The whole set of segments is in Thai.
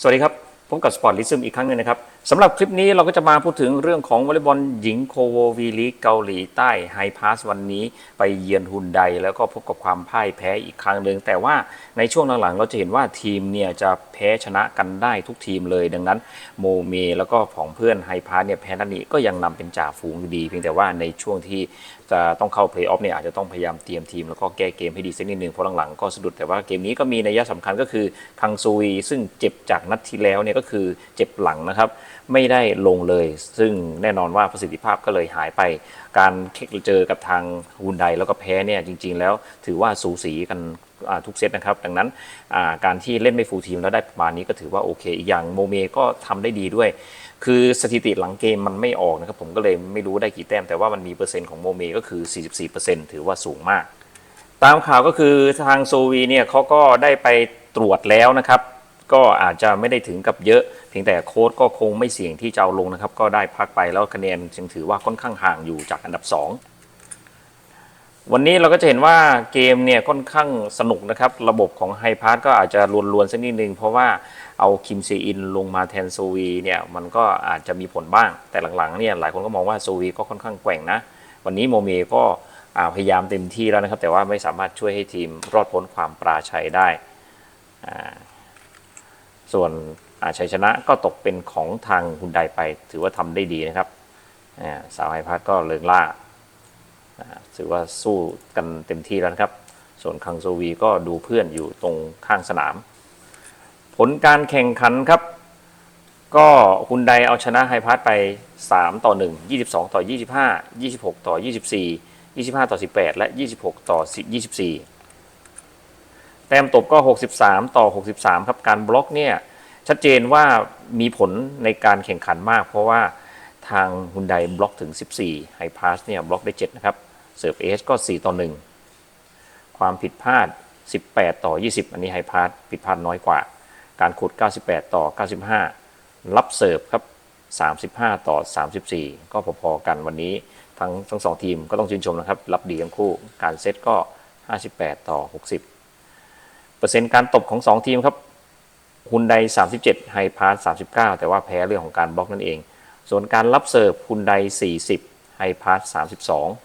สวัสดีครับ พบกับสปอร์ตลิซึมอีกครั้งหนึ่งนะครับสำหรับคลิปนี้เราก็จะมาพูดถึงเรื่องของวอลเลย์บอลหญิงโคโววีลีกเกาหลีใต้ไฮพาสวันนี้ไปเยือนฮุนไดแล้วก็พบกับความพ่ายแพ้อีกครั้งหนึ่งแต่ว่าในช่วงหลังๆ เราจะเห็นว่าทีมเนี่ยจะแพ้ชนะกันได้ทุกทีมเลย ดังนั้นโมเมแล้วก็ของเพื่อนไฮพาสเนี่ยแพ้นัดนี้ก็ยังนำเป็นจ่าฝูงอยู่ดี เพียงแต่ว่าในช่วงที่จะต้องเข้าเพลย์ออฟเนี่ยอาจจะต้องพยายามเตรียมทีมแล้วก็แก้เกมให้ดีสักนิดหนึ่งเพราะหลังๆก็สะดุดแต่ว่าเกมนี้ก็มีนัยสำคัญก็คือคังซูวีซึ่งเจ็บจากนัดที่แล้วเนี่ยก็คือเจ็บหลังนะครับ ไม่ได้ลงเลย ซึ่งแน่นอนว่าประสิทธิภาพก็เลยหายไป การเจอกับทางฮุนไดแล้วก็แพ้เนี่ยจริง ๆ แล้วถือว่าสูสีกันทุกเซตนะครับ ดังนั้นาการที่เล่นไม่ฟูลทีมแล้วได้ประมาณนี้ก็ถือว่าโอเค อีกอย่างโมเมก็ทำได้ดีด้วย คือสถิติหลังเกมมันไม่ออกนะครับ ผมก็เลยไม่รู้ได้กี่แต้ม แต่ว่ามันมีเปอร์เซ็นต์ของโมเมก็คือ 44%ถือว่าสูงมาก ตามข่าวก็คือทางโซวีเนี่ยเขาก็ได้ไปตรวจแล้วนะครับ ก็อาจจะไม่ได้ถึงกับเยอะ เพียงแต่โค้ดก็คงไม่เสี่ยงที่จะเอาลงนะครับ ก็ได้พักไปแล้วคะแนนจึงถือว่าค่อนข้างห่างอยู่จากอันดับ 2วันนี้เราก็จะเห็นว่าเกมเนี่ยค่อนข้างสนุกนะครับ ระบบของไฮพาร์ก็อาจจะลวนๆสักนิดนึง เพราะว่าเอาคิมซีอินลงมาแทนโซวีเนี่ยมันก็อาจจะมีผลบ้าง แต่หลังๆเนี่ยหลายคนก็มองว่าโซวีก็ค่อนข้างแกว่งนะ วันนี้โมเมก็พยายามเต็มที่แล้วนะครับ แต่ว่าไม่สามารถช่วยให้ทีมรอดพ้นความปราชัยได้อ่า ส่วนอาชัยชนะก็ตกเป็นของทางฮุนไดไป ถือว่าทำได้ดีนะครับสาวไฮพาร์ก็เลิงล่าถือว่าสู้กันเต็มที่แล้วนะครับ ส่วนคังโซวีก็ดูเพื่อนอยู่ตรงข้างสนาม ผลการแข่งขันครับ ก็ฮุนไดเอาชนะไฮพาร์ไป 3 ต่อ 1 22 ต่อ 25 26 ต่อ 24 25 ต่อ 18 และ 26 ต่อ 24 แต้มตบก็ 63 ต่อ 63 ครับการบล็อกเนี่ยชัดเจนว่ามีผลในการแข่งขันมาก เพราะว่าทางฮุนไดบล็อกถึง 14ไฮพาสเนี่ยบล็อกได้ 7 นะครับ เสิร์ฟเอสก็ 4 ต่อ 1 ความผิดพลาด 18 ต่อ 20 อันนี้ไฮพาสผิดพลาดน้อยกว่า การขุด 98 ต่อ 95 รับเสิร์ฟครับ 35 ต่อ 34 ก็พอๆกันวันนี้ทั้งทั้งสองทีมก็ต้องชื่นชมนะครับ รับดีทั้งคู่ การเซตก็ 58 ต่อ 60 เปอร์เซ็นต์การตบของ 2 ทีมครับฮุนได37 ไฮพาส39 แต่ว่าแพ้เรื่องของการบล็อกนั่นเอง ส่วนการรับเสิร์ฟฮุนได40 ไฮพาส32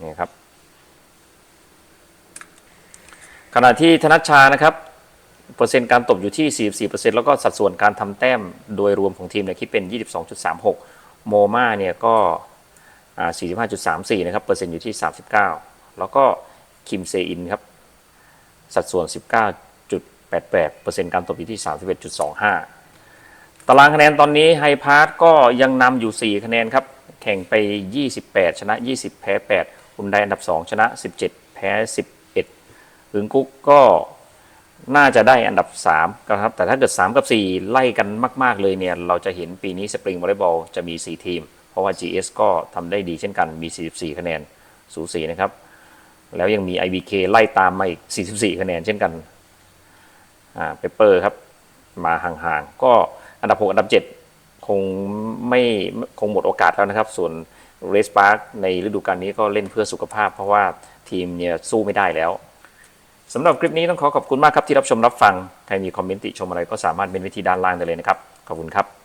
นี่ครับขณะที่ธนัชชานะครับเปอร์เซ็นต์การตบอยู่ที่ 44%แล้วก็สัดส่วนการทำแต้มโดยรวมของทีมเนี่ยคิดเป็น 22.36 โมมาเนี่ยก็อ่า45.34 นะครับ เปอร์เซ็นต์อยู่ที่ 39 แล้วก็คิมเซอินครับ สัดส่วน 19.88เปอร์เซ็นต์การตบอยู่ที่ 31.25 ตารางคะแนนตอนนี้ไฮพาร์ทก็ยังนำอยู่ 4 คะแนนครับ แข่งไป 28 ชนะ 20 แพ้ 8คุณไดอันดับ 2 ชนะ 17 แพ้ 11หึงกุ๊กก็น่าจะได้อันดับ3ครับ แต่ถ้าเกิด 3 กับ 4 ไล่กันมาก ๆ เลยเนี่ย เราจะเห็นปีนี้สปริงวอลเลย์บอลจะมี 4 ทีม เพราะว่า GS ก็ทำได้ดีเช่นกันมี 44 คะแนน สูสีนะครับ แล้วยังมี IBK ไล่ตามมาอีก 44 คะแนนเช่นกันอ่าเปเปอร์ครับ มาห่างๆ ก็อันดับ 6 อันดับ 7 คงไม่คงหมดโอกาสแล้วนะครับ ส่วนเรสปาร์กในฤดูกาลนี้ก็เล่นเพื่อสุขภาพ เพราะว่าทีมเนี่ยสู้ไม่ได้แล้วสำหรับคลิปนี้ต้องขอขอบคุณมากครับที่รับชมรับฟัง ใครมีคอมเมนต์ติชมอะไรก็สามารถเป็นวิธีด้านล่างได้เลยนะครับ ขอบคุณครับ